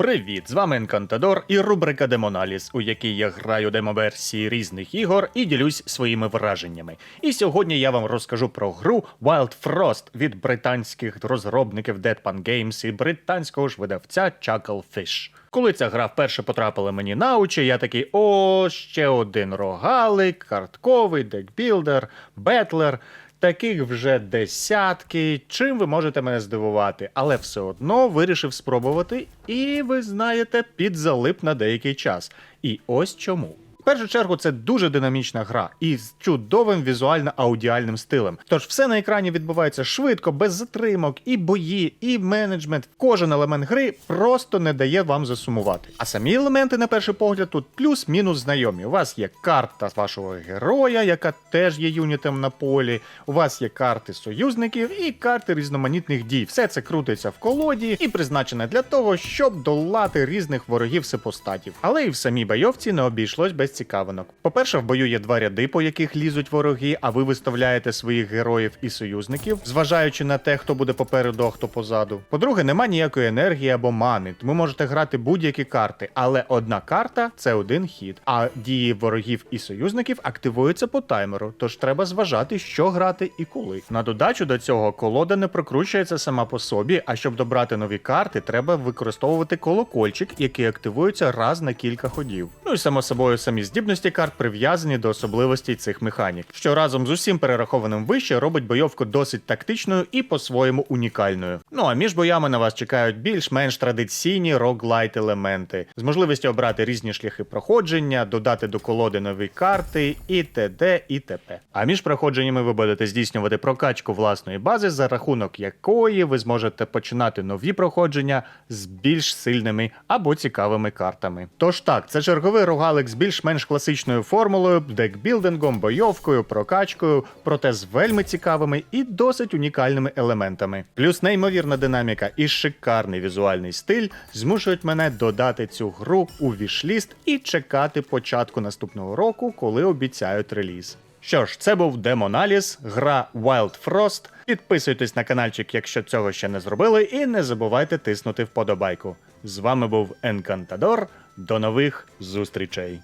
Привіт! З вами Енкантадор і рубрика Демоналіз, у якій я граю демоверсії різних ігор і ділюсь своїми враженнями. І сьогодні я вам розкажу про гру Wild Frost від британських розробників Deadpan Games і британського ж видавця Chucklefish. Коли ця гра вперше потрапила мені на очі, я такий: о, ще один рогалик, картковий, декбілдер, бетлер. Таких вже десятки. Чим ви можете мене здивувати? Але все одно вирішив спробувати, і ви знаєте, підзалип на деякий час. І ось чому. В першу чергу це дуже динамічна гра і з чудовим візуально-аудіальним стилем. Тож все на екрані відбувається швидко, без затримок, і бої, і менеджмент. Кожен елемент гри просто не дає вам засумувати. А самі елементи, на перший погляд, тут плюс-мінус знайомі. У вас є карта вашого героя, яка теж є юнітом на полі. У вас є карти союзників і карти різноманітних дій. Все це крутиться в колоді і призначене для того, щоб долати різних ворогів сепостатів. Але і в самій бойовці не обійшлось без цікавинок. По-перше, в бою є два ряди, по яких лізуть вороги, а ви виставляєте своїх героїв і союзників, зважаючи на те, хто буде попереду, а хто позаду. По-друге, нема ніякої енергії або мани, тому можете грати будь-які карти, але одна карта це один хід. А дії ворогів і союзників активуються по таймеру, тож треба зважати, що грати і коли. На додачу до цього колода не прокручується сама по собі, а щоб добрати нові карти, треба використовувати колокольчик, який активується раз на кілька ходів. Ну і само собою самі здібності карт прив'язані до особливостей цих механік, що разом з усім перерахованим вище робить бойовку досить тактичною і по-своєму унікальною. Ну а між боями на вас чекають більш-менш традиційні роглайт елементи з можливістю обрати різні шляхи проходження, додати до колоди нові карти і т.д. і т.п. А між проходженнями ви будете здійснювати прокачку власної бази, за рахунок якої ви зможете починати нові проходження з більш сильними або цікавими картами. Тож так, це черговий рогалик з більш-менш класичною формулою, декбілдингом, бойовкою, прокачкою, проте з вельми цікавими і досить унікальними елементами. Плюс неймовірна динаміка і шикарний візуальний стиль змушують мене додати цю гру у вішліст і чекати початку наступного року, коли обіцяють реліз. Що ж, це був Демоналіз, гра Wild Frost. Підписуйтесь на каналчик, якщо цього ще не зробили, і не забувайте тиснути вподобайку. З вами був Енкантадор. До нових зустрічей!